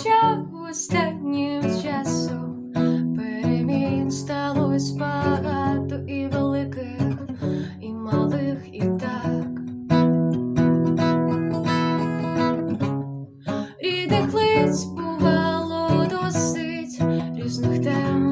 що останнім часом перемін сталось багато і великих, і малих, і так. Рідних лиць бувало досить, різних тем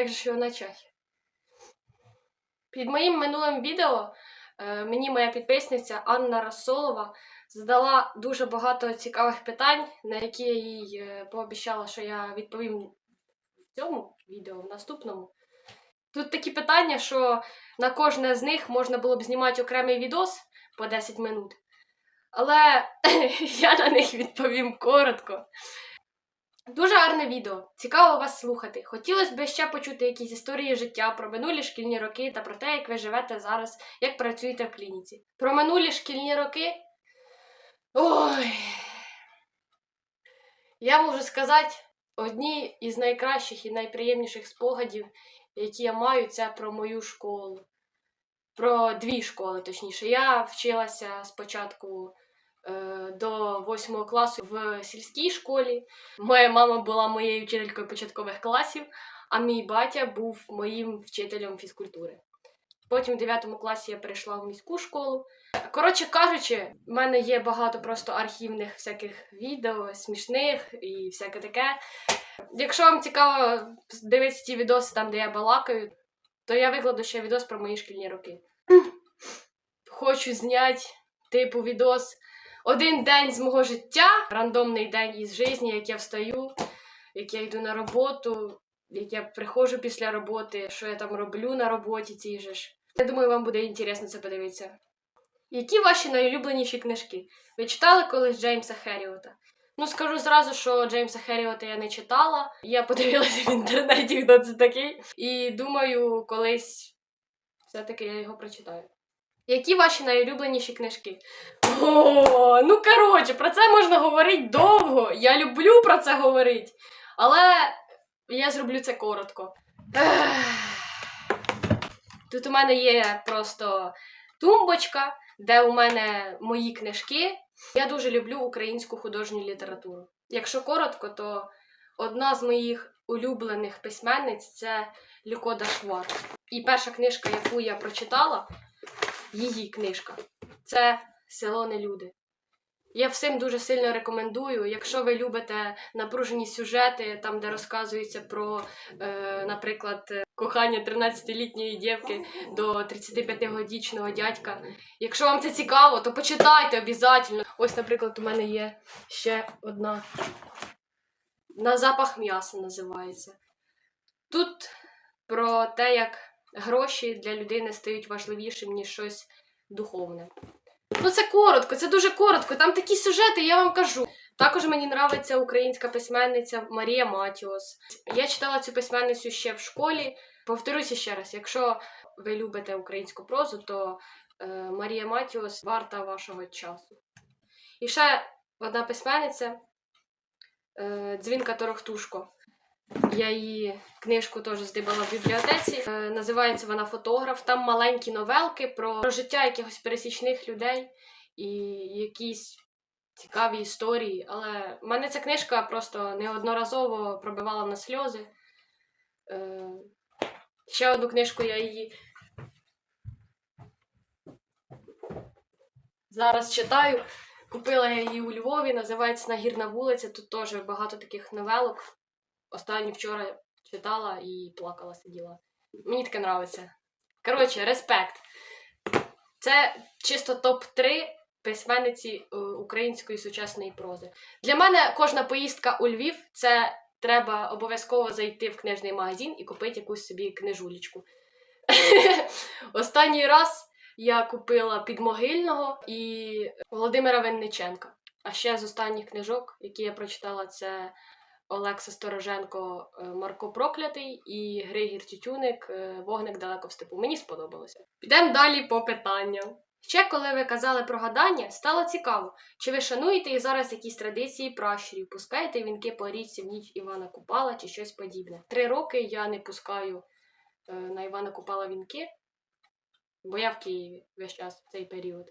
Як же його почати? Під моїм минулим відео е, мені моя підписниця Анна Рассолова задала дуже багато цікавих питань, на які я їй е, пообіцяла, що я відповім в цьому відео, в наступному. Тут такі питання, що на кожне з них можна було б знімати окремий відос по 10 минут. Але я на них відповім коротко. Дуже гарне відео. Цікаво вас слухати. Хотілося б ще почути якісь історії життя про минулі шкільні роки та про те, як ви живете зараз, як працюєте в клініці. Про минулі шкільні роки. Ой. Я можу сказати, одні із найкращих і найприємніших спогадів, які я маю, це про мою школу. Про дві школи, точніше. Я вчилася спочатку до восьмого класу в сільській школі. Моя мама була моєю вчителькою початкових класів, а мій батя був моїм вчителем фізкультури. Потім в 9 класі я перейшла в міську школу. Коротше кажучи, в мене є багато просто архівних всяких відео, смішних і всяке таке. Якщо вам цікаво дивитися ті відоси там, де я балакаю, то я викладу ще відос про мої шкільні роки. Хочу зняти, типу, відос один день з мого життя, рандомний день із житті, як я встаю, як я йду на роботу, як я приходжу після роботи, що я там роблю на роботі цій же ж. Я думаю, вам буде інтересно це подивитися. Які ваші найулюбленіші книжки? Ви читали колись Джеймса Херріота? Ну, скажу зразу, що Джеймса Херріота я не читала. Я подивилася в інтернеті, хто це такий. І думаю, колись все-таки я його прочитаю. Які ваші найулюбленіші книжки? О, ну коротше, про це можна говорити довго. Я люблю про це говорити. Але я зроблю це коротко. Тут у мене є просто тумбочка, де у мене мої книжки. Я дуже люблю українську художню літературу. Якщо коротко, то одна з моїх улюблених письменниць це Люкода Швар. І перша книжка, яку я прочитала, її книжка, це Село не люди. Я всім дуже сильно рекомендую, якщо ви любите напружені сюжети, там де розказується про, е, наприклад, кохання 13-літньої дівки до 35-годічного дядька. Якщо вам це цікаво, то почитайте обов'язково. Ось, наприклад, у мене є ще одна. На запах м'яса називається. Тут про те, як гроші для людини стають важливішим, ніж щось духовне. Ну, це коротко, це дуже коротко. Там такі сюжети, я вам кажу. Також мені нравиться українська письменниця Марія Матіос. Я читала цю письменницю ще в школі. Повторюся ще раз: якщо ви любите українську прозу, то е, Марія Матіос варта вашого часу. І ще одна письменниця е, Дзвінка Торохтушко. Я її книжку теж здибала в бібліотеці. Е, називається вона Фотограф. Там маленькі новелки про, про життя якихось пересічних людей і якісь цікаві історії. Але в мене ця книжка просто неодноразово пробивала на сльози. Е, ще одну книжку я її зараз читаю. Купила я її у Львові, називається Нагірна вулиця. Тут теж багато таких новелок. Останню вчора читала і плакала, сиділа. Мені таке нравиться. Коротше, респект. Це чисто топ-3 письменниці е, української сучасної прози. Для мене кожна поїздка у Львів це треба обов'язково зайти в книжний магазин і купити якусь собі книжулечку. Останній раз я купила підмогильного і Володимира Винниченка. А ще з останніх книжок, які я прочитала, це Олекса Стороженко е, Марко Проклятий і Григір Тютюник е, Вогник далеко в степу. Мені сподобалося. Підемо далі по питанням. Ще коли ви казали про гадання, стало цікаво, чи ви шануєте і зараз якісь традиції пращурів, пускаєте вінки по річці в ніч Івана Купала чи щось подібне. Три роки я не пускаю е, на Івана Купала вінки, бо я в Києві весь час в цей період.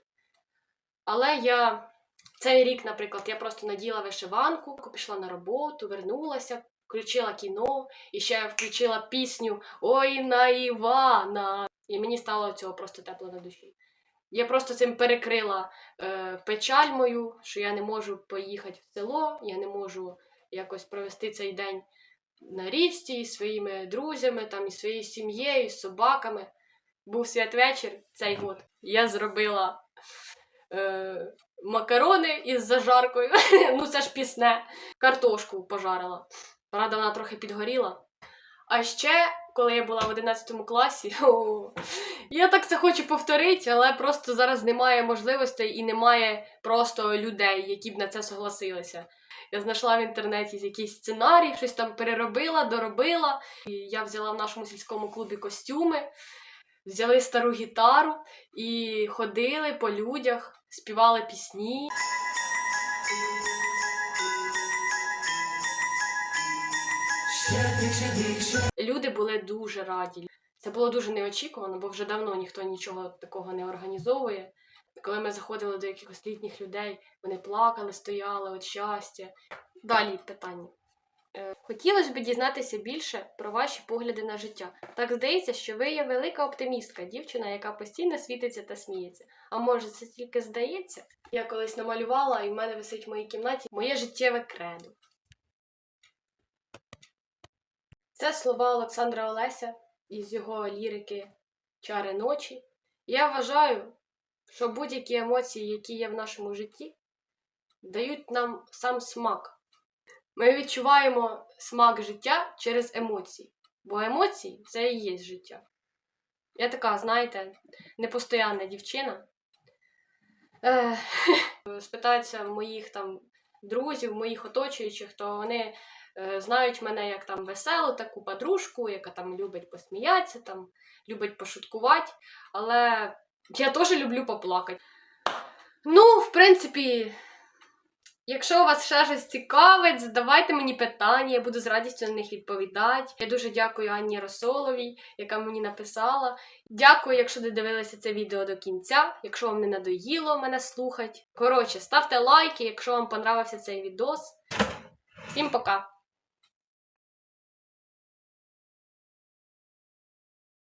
Але я цей рік, наприклад, я просто наділа вишиванку, пішла на роботу, вернулася, включила кіно і ще включила пісню Ой на Івана. І мені стало цього просто тепло на душі. Я просто цим перекрила е, печаль мою, що я не можу поїхати в село, я не можу якось провести цей день на річці із своїми друзями, там, із своєю сім'єю, з собаками. Був святвечір цей год. Я зробила е, макарони із зажаркою. ну, це ж пісне. Картошку пожарила. Правда, вона трохи підгоріла. А ще, коли я була в 11 класі, я так це хочу повторити, але просто зараз немає можливостей і немає просто людей, які б на це согласилися. Я знайшла в інтернеті якийсь сценарій, щось там переробила, доробила. І я взяла в нашому сільському клубі костюми, взяли стару гітару і ходили по людях, співали пісні. Люди були дуже раді. Це було дуже неочікувано, бо вже давно ніхто нічого такого не організовує. Коли ми заходили до якихось літніх людей, вони плакали, стояли від щастя. Далі питання. Е, Хотілося б дізнатися більше про ваші погляди на життя. Так здається, що ви є велика оптимістка, дівчина, яка постійно світиться та сміється. А може, це тільки здається? Я колись намалювала, і в мене висить в моїй кімнаті моє життєве кредо. Це слова Олександра Олеся із його лірики Чари ночі. Я вважаю, що будь-які емоції, які є в нашому житті, дають нам сам смак. Ми відчуваємо смак життя через емоції, бо емоції це і є життя. Я така, знаєте, непостоянна дівчина. Е, спитаються моїх там друзів, моїх оточуючих, то вони е, знають мене як там веселу таку подружку, яка там любить посміятися, там, любить пошуткувати, але я теж люблю поплакати. Ну, в принципі, Якщо у вас ще щось цікавить, задавайте мені питання, я буду з радістю на них відповідати. Я дуже дякую Анні Росоловій, яка мені написала. Дякую, якщо додивилися це відео до кінця, якщо вам не надоїло мене слухати. Коротше, ставте лайки, якщо вам понравився цей відос. Всім пока!